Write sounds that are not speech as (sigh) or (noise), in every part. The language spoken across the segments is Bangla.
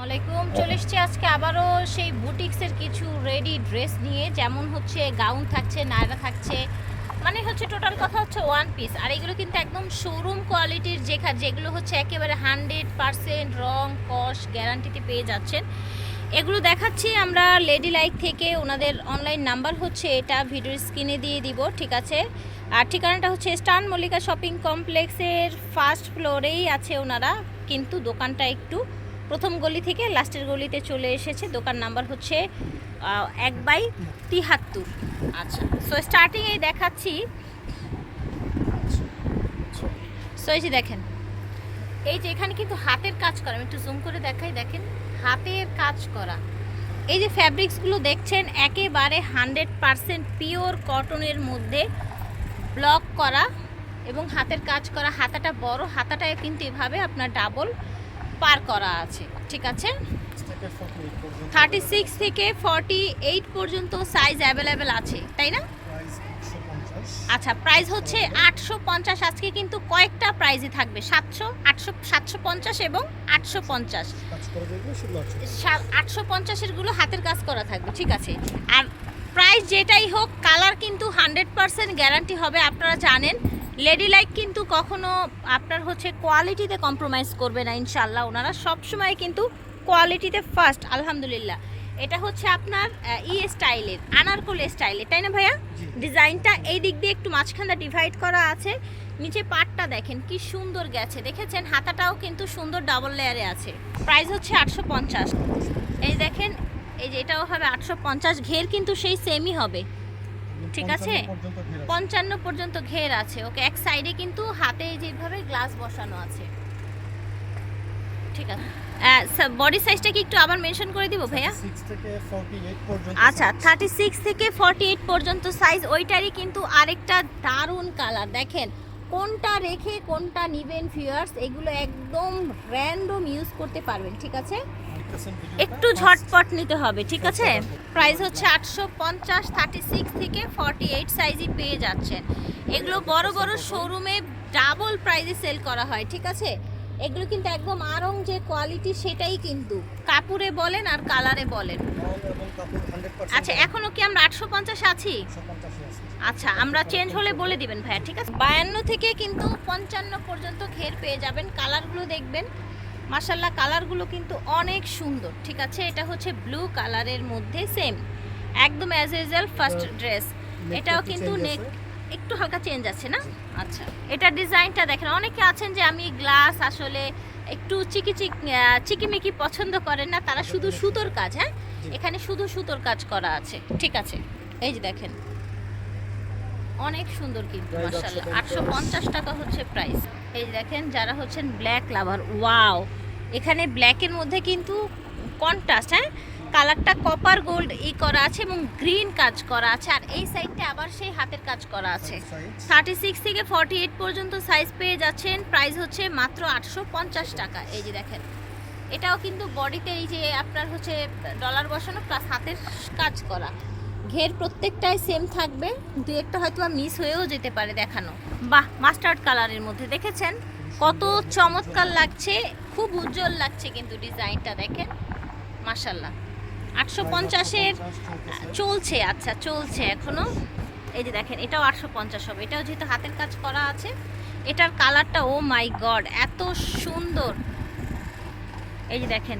আসসালামাইকুম চলে এসছি আজকে আবারও সেই বুটিক্সের কিছু রেডি ড্রেস নিয়ে। যেমন হচ্ছে গাউন থাকছে নায়রা থাকছে। মানে হচ্ছে টোটাল কথা হচ্ছে ওয়ান পিস আর এগুলো কিন্তু একদম শোরুম কোয়ালিটির যেখা যেগুলো হচ্ছে একেবারে হান্ড্রেড পারসেন্ট রং কস গ্যারান্টিতে পেয়ে যাচ্ছেন। এগুলো দেখাচ্ছি আমরা লেডি লাইক থেকে। ওনাদের অনলাইন নাম্বার হচ্ছে এটা ভিডিওর স্ক্রিনে দিয়ে দিব, ঠিক আছে? আর ঠিকানাটা হচ্ছে স্টান মল্লিকা শপিং কমপ্লেক্সের ফার্স্ট ফ্লোরেই আছে ওনারা। কিন্তু দোকানটা একটু প্রথম গলি থেকে লাস্টের গলিতে চলে এসেছে। দোকান নাম্বার হচ্ছে এক বাই তিহাত্তর। আচ্ছা। সো স্টার্টিংয়েই দেখাচ্ছি। সো এই যে দেখেন এই যে এখানে কিন্তু হাতের কাজ করা আমি একটু জুম করে দেখাই দেখেন হাতের কাজ করা। এই যে ফ্যাব্রিক্সগুলো দেখছেন একেবারে হান্ড্রেড পারসেন্ট পিওর কটনের মধ্যে ব্লক করা এবং হাতের কাজ করা। হাতাটা বড় হাতাটায় কিন্তু এভাবে আপনার ডাবল পার করা আছে। ঠিক আছে? থার্টি সিক্স থেকে ফর্টি এইট পর্যন্ত সাইজ অ্যাভেলেবেল আছে, তাই না? আচ্ছা প্রাইস হচ্ছে আটশো পঞ্চাশ। আজকে কিন্তু কয়েকটা প্রাইজে থাকবে, সাতশো, আটশো, সাতশো পঞ্চাশ এবং আটশো পঞ্চাশ। আটশো পঞ্চাশেরগুলো হাতের কাজ করা থাকবে, ঠিক আছে? আর প্রাইস যেটাই হোক কালার কিন্তু হান্ড্রেড পারসেন্ট গ্যারান্টি হবে, আপনারা জানেন। লেডি লাইক কিন্তু কখনো আপনার হচ্ছে কোয়ালিটিতে কম্প্রোমাইজ করবে না ইনশাল্লাহ ওনারা সবসময় কিন্তু কোয়ালিটিতে ফার্স্ট আলহামদুলিল্লাহ। এটা হচ্ছে আপনার ই স্টাইলের আনারকলি স্টাইলের তাই না ভাইয়া? ডিজাইনটা এই দিক দিয়ে একটু মাঝখানটা ডিভাইড করা আছে। নিচে পাটটা দেখেন কি সুন্দর গেছে। দেখেছেন? হাতাটাও কিন্তু সুন্দর ডাবল লেয়ারে আছে। প্রাইস হচ্ছে আটশো পঞ্চাশ। এই দেখেন এই যে এটাও হবে আটশো পঞ্চাশ। ঘের কিন্তু সেই সেমই হবে। ঠিক আছে? পঞ্চান্ন পর্যন্ত ঘের আছে ওকে? এক সাইডে কিন্তু হাতে যেভাবে গ্লাস বসানো আছে। ঠিক আছে। বডি সাইজটা কি একটু আবার মেনশন করে দিব ভাইয়া? আচ্ছা থার্টি সিক্স থেকে ফর্টি এইট পর্যন্ত সাইজ ওইটারই কিন্তু আরেকটা দারুণ কালার দেখেন কোনটা রেখে কোনটা নিবেন ফিয়ার্স এগুলো একদম র্যান্ডম ইউজ করতে পারবেন ঠিক আছে? একটু ঝটপট নিতে হবে, ঠিক আছে? প্রাইস হচ্ছে আটশো পঞ্চাশ থার্টি সিক্স থেকে ফর্টি এইট সাইজই পেয়ে যাচ্ছেন। এগুলো বড় বড় শোরুমে ডাবল প্রাইজে সেল করা হয়, ঠিক আছে? এগুলো কিন্তু একদম আরং যে কোয়ালিটি সেটাই কিন্তু। কাপড়ে বলেন আর কালারে বলেন। আচ্ছা এখনও কি আমরা আটশো পঞ্চাশ আছি? আচ্ছা আমরা চেঞ্জ হলে বলে দিবেন ভাইয়া, ঠিক আছে? বায়ান্ন থেকে কিন্তু পঞ্চান্ন পর্যন্ত ঘের পেয়ে যাবেন কালারগুলো দেখবেন। মাসাল্লাহ কালারগুলো কিন্তু অনেক সুন্দর ঠিক আছে? এটা হচ্ছে ব্লু কালারের মধ্যে সেম। একদম অ্যাজ ইউজুয়াল ফার্স্ট ড্রেস এটাও কিন্তু নেক একটু হালকা চেঞ্জ আছে না? আচ্ছা এটা ডিজাইনটা দেখেন অনেকে আছেন যে আমি গ্লাস আসলে একটু চিকি চিক চিকিমিকি পছন্দ করেন না তারা শুধু সুতোর কাজ হ্যাঁ? এখানে শুধু সুতোর কাজ করা আছে ঠিক আছে? এই যে দেখেন। অনেক সুন্দর কিন্তু মাসাল্লাহ আটশো পঞ্চাশ। টাকা হচ্ছে প্রাইস। এই দেখেন যারা হচ্ছেন ব্ল্যাক লাভার ওয়াও এখানে ব্ল্যাকের মধ্যে কিন্তু কন্ট্রাস্ট হ্যাঁ? কালারটা কপার গোল্ড ই করা আছে এবং গ্রিন কাজ করা আছে। আর এই সাইডটা আবার সেই হাতের কাজ করা আছে। থার্টি সিক্স থেকে ফর্টি এইট পর্যন্ত সাইজ পেয়ে যাচ্ছেন। প্রাইস হচ্ছে মাত্র আটশো পঞ্চাশ টাকা। এই যে দেখেন এটাও কিন্তু বডিতে এই যে আপনার হচ্ছে ডলার বসানো প্লাস হাতের কাজ করা। ঘের প্রত্যেকটাই সেম থাকবে। দু একটা হয়তো মিস হয়েও যেতে পারে দেখানো। বাহ মাস্টার্ড কালারের মধ্যে দেখেছেন? কত চমৎকার লাগছে, খুব উজ্জ্বল লাগছে কিন্তু ডিজাইনটা দেখেন। মাসাল্লাহ আটশো পঞ্চাশের চলছে আচ্ছা চলছে এখনও। এই যে দেখেন, এটাও আটশো পঞ্চাশ হবে। এটাও যেহেতু হাতের কাজ করা আছে, এটার কালারটা ও মাই গড এত সুন্দর। এই যে দেখেন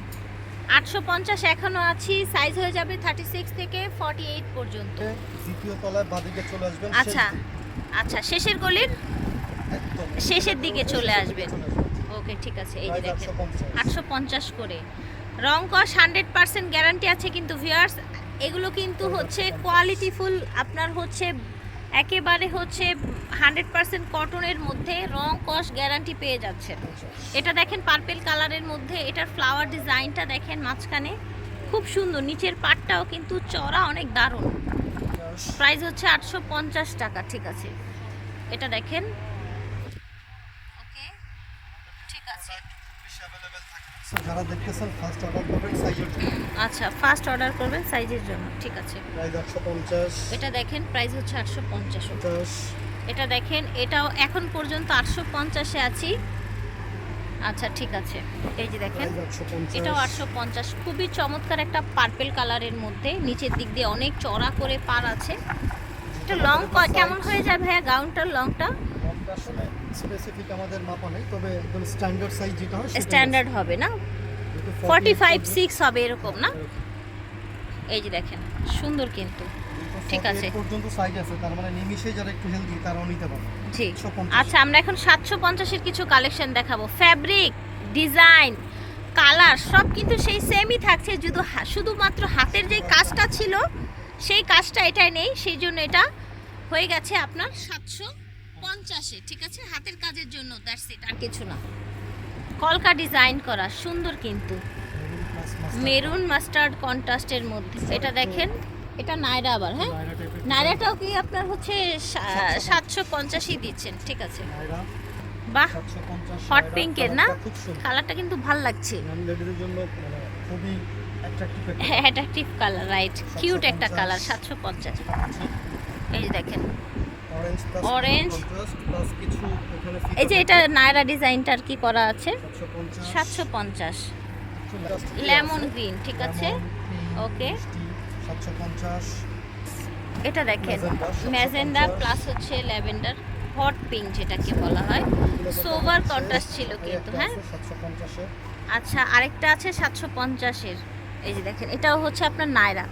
আটশো পঞ্চাশ এখনও আছি সাইজ হয়ে যাবে থার্টি সিক্স থেকে ফর্টি এইট পর্যন্ত দ্বিতীয় তলায় বাদিকে চলে আসবেন আচ্ছা আচ্ছা শেষের গলির শেষের দিকে চলে আসবেন। ওকে ঠিক আছে এই যে দেখেন আটশো পঞ্চাশ। করে। রং কস হান্ড্রেড পার্সেন্ট গ্যারান্টি আছে কিন্তু ভিয়ার্স এগুলো কিন্তু হচ্ছে কোয়ালিটিফুল আপনার হচ্ছে একেবারে হচ্ছে হান্ড্রেড পার্সেন্ট কটনের মধ্যে রং কস গ্যারান্টি পেয়ে যাচ্ছে। এটা দেখেন পার্পেল কালারের মধ্যে, এটার ফ্লাওয়ার ডিজাইনটা দেখেন মাঝখানে। খুব সুন্দর, নিচের পাটটাও কিন্তু চড়া অনেক দারুণ। প্রাইস হচ্ছে আটশো পঞ্চাশ টাকা, ঠিক আছে। এটা দেখেন। ওকে, ঠিক আছে। যারা দেখতেছেন ফার্স্ট অর্ডার করবেন সাইজের আচ্ছা ফার্স্ট অর্ডার করবেন সাইজের জন্য ঠিক আছে। প্রাইস একশো পঞ্চাশ। এটা দেখেন প্রাইস হচ্ছে আটশো পঞ্চাশ পঞ্চাশ। এটা দেখেন এটাও এখন পর্যন্ত আটশো পঞ্চাশে আছি। আচ্ছা ঠিক আছে। এই যে দেখেন এটাও আটশো পঞ্চাশ। খুবই চমৎকার একটা পার্পেল কালারের মধ্যে নিচের দিক দিয়ে অনেক চড়া করে পার আছে। এটা লং কেমন হয়ে যায় ভাইয়া গাউনটার লংটা স্পেসিফিক আমাদের মাপা নেই তবে একদম স্ট্যান্ডার্ড সাইজ যেটা হয় স্ট্যান্ডার্ড হবে না? ফর্টি ফাইভ সিক্স হবে। এরকম না? এই যে দেখেন সুন্দর কিন্তু। ঠিক আছে। পর্যন্ত সাইজ আছে তার মানে নিমিষে যারা একটু হেলদি তারাও নিতে পারে জি। আচ্ছা আমরা এখন সাতশো পঞ্চাশের কিছু কালেকশন দেখাবো। ফ্যাব্রিক ডিজাইন কালার সব কিন্তু সেই সেমই থাকছে শুধু শুধুমাত্র হাতের যে কাজটা ছিল সেই কাজটা এটাই নেই সেই জন্য এটা হয়ে গেছে আপনার সাতশো পঞ্চাশে ঠিক আছে? হাতের কাজের জন্য দ্যাটস ইট আর কিছু না। কলকা ডিজাইন করা সুন্দর কিন্তু। মেরুন মাস্টার্ড কন্ট্রাস্টের মধ্যে। এটা দেখেন এটা নায়রা আবার হ্যাঁ? নায়রা নায়রাটাও কি আপনার হচ্ছে সাতশো পঞ্চাশই দিচ্ছেন ঠিক আছে। বাহ! হট পিঙ্কের না? কালারটা কিন্তু ভালো লাগছে। হ্যাঁ অ্যাট্রাকটিভ কালার রাইট কিউট একটা (laughs) কালার সাতশো পঞ্চাশ। এই দেখেন। অরেঞ্জ এই যে এটা নায়রা ডিজাইনটার কি করা আছে। 750 সাতশো পঞ্চাশ। লেমন গ্রিন ঠিক আছে. 750 এটা দেখেন ম্যাজেন্ডা প্লাস হচ্ছে ল্যাভেন্ডার হট পিঙ্ক যেটাকে বলা হয়। সোভার কন্ট্রাস্ট ছিল কিন্তু হ্যাঁ? 750 এর আচ্ছা আরেকটা আছে সাতশো পঞ্চাশের। এই যে দেখেন এটাও হচ্ছে আপনার নায়রা।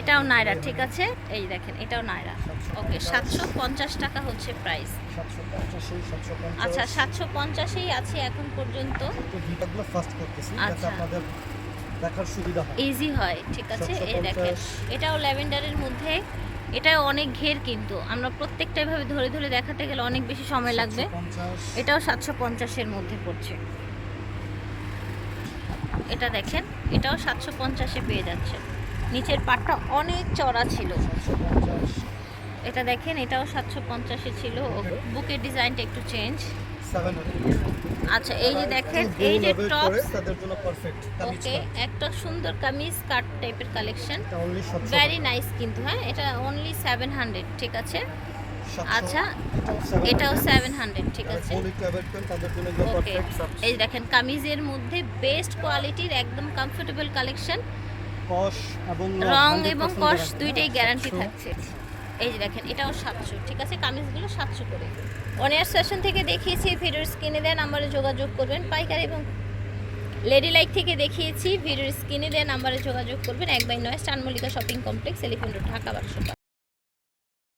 এটাও নাইরা ঠিক আছে? এই দেখেন এটাও নায়রা ওকে সাতশো পঞ্চাশ টাকা হচ্ছে প্রাইস 750 750 আচ্ছা সাতশো পঞ্চাশেই আছে এখন পর্যন্ত। আচ্ছা। দেখার সুবিধা হয়। ইজি হয় ঠিক আছে? এই দেখেন এটাও ল্যাভেন্ডারের মধ্যে। এটাও অনেক ঘের কিন্তু। আমরা প্রত্যেকটা এভাবে ধরে ধরে দেখাতে গেলে অনেক বেশি সময় লাগবে। এটাও সাতশো পঞ্চাশের মধ্যে পড়ছে। এটা দেখেন এটাও সাতশো পঞ্চাশে পেয়ে যাচ্ছে। নিচের পাটটা অনেক চড়া ছিল। এটা দেখেন এটাও সাতশো পঞ্চাশে ছিল। বুকের ডিজাইনটা একটু চেঞ্জ আচ্ছা এই যে দেখেন এই যে টপ ওকে একটা সুন্দর কামিজ কাট টাইপের কালেকশন এটা অনলি 700 ভেরি নাইস কিন্তু হ্যাঁ? এটা অনলি সেভেন হান্ড্রেড ঠিক আছে? আচ্ছা, এটাও সেভেন হান্ড্রেড ঠিক আছে? ওকে এই দেখেন কামিজের মধ্যে বেস্ট কোয়ালিটির একদম কমফোর্টেবল কালেকশন কস এবং রং এবং কস দুইটাই গ্যারান্টি থাকছে। এই যে দেখেন এটাও সাতশো ঠিক আছে? কামিজগুলো সাতশো করে। অনিয়ার সেশন থেকে দেখিয়েছি ভিডিওর স্ক্রিনে দেন নাম্বারে যোগাযোগ করবেন। পাইকারি এবং লেডি লাইক থেকে দেখিয়েছি ভিডিওর স্ক্রিনে দেন নাম্বারে যোগাযোগ করবেন। এক বাই নয় Eastern Mallika shopping complex Elephant Road Dhaka বারোশো